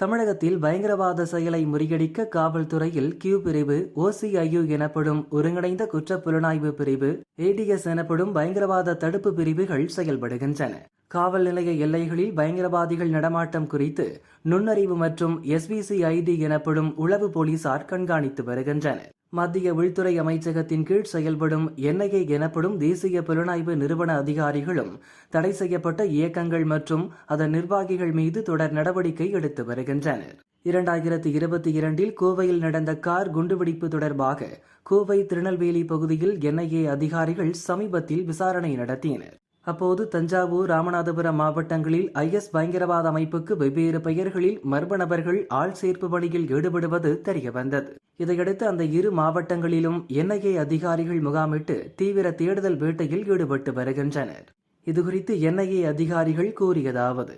தமிழகத்தில் பயங்கரவாத செயலை முறியடிக்க காவல்துறையில் கியூ பிரிவு ஓசிஐயு எனப்படும் ஒருங்கிணைந்த குற்றப் புலனாய்வு பிரிவு ஏடிஎஸ் எனப்படும் பயங்கரவாத தடுப்பு பிரிவுகள் செயல்படுகின்றன. காவல் நிலைய எல்லைகளில் பயங்கரவாதிகள் நடமாட்டம் குறித்து நுண்ணறிவு மற்றும் எஸ்பிசிஐடி எனப்படும் உளவு போலீசார் கண்காணித்து வருகின்றனர். மத்திய உள்துறை அமைச்சகத்தின் கீழ் செயல்படும் என்ஐஏ எனப்படும் தேசிய புலனாய்வு நிறுவன அதிகாரிகளும் தடை செய்யப்பட்ட இயக்கங்கள் மற்றும் அதன் நிர்வாகிகள் மீது தொடர் நடவடிக்கை எடுத்து வருகின்றனர். இரண்டாயிரத்தி இருபத்தி இரண்டில் கோவையில் நடந்த கார் குண்டுவெடிப்பு தொடர்பாக கோவை திருநெல்வேலி பகுதியில் என்ஐஏ அதிகாரிகள் சமீபத்தில் விசாரணை நடத்தினர். அப்போது தஞ்சாவூர் ராமநாதபுரம் மாவட்டங்களில் ஐஎஸ் பயங்கரவாத அமைப்புக்கு வெவ்வேறு பெயர்களில் மர்ம நபர்கள் ஆள் சேர்ப்பு பணியில் ஈடுபடுவது தெரியவந்தது. இதையடுத்து அந்த இரு மாவட்டங்களிலும் என்ஐஏ அதிகாரிகள் முகாமிட்டு தீவிர தேடுதல் வேட்டையில் ஈடுபட்டு வருகின்றனர். இதுகுறித்து என்ஐஏ அதிகாரிகள் கூறியதாவது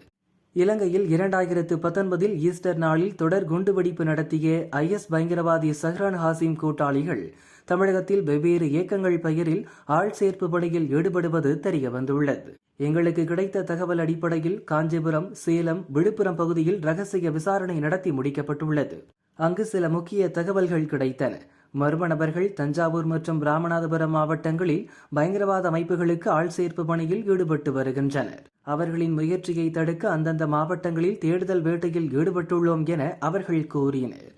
இலங்கையில் இரண்டாயிரத்து பத்தொன்பதில் ஈஸ்டர் நாளில் தொடர் குண்டுவெடிப்பு நடத்திய ஐஎஸ் பயங்கரவாதி சஹ்ரான் ஹாசிம் கூட்டாளிகள் தமிழகத்தில் வெவ்வேறு இயக்கங்கள் பெயரில் ஆள் சேர்ப்பு பணியில் ஈடுபடுவது தெரிய வந்துள்ளது எங்களுக்கு கிடைத்த தகவல் அடிப்படையில் காஞ்சிபுரம் சேலம் விழுப்புரம் பகுதியில் ரகசிய விசாரணை நடத்தி முடிக்கப்பட்டுள்ளது. அங்கு சில முக்கிய தகவல்கள் கிடைத்தன. மர்ம நபர்கள் தஞ்சாவூர் மற்றும் ராமநாதபுரம் மாவட்டங்களில் பயங்கரவாத அமைப்புகளுக்கு ஆள் சேர்ப்பு பணியில் ஈடுபட்டு வருகின்றனர். அவர்களின் முயற்சியை தடுக்க அந்தந்த மாவட்டங்களில் தேடுதல் வேட்டையில் ஈடுபட்டுள்ளோம் என அவர்கள் கூறினர்.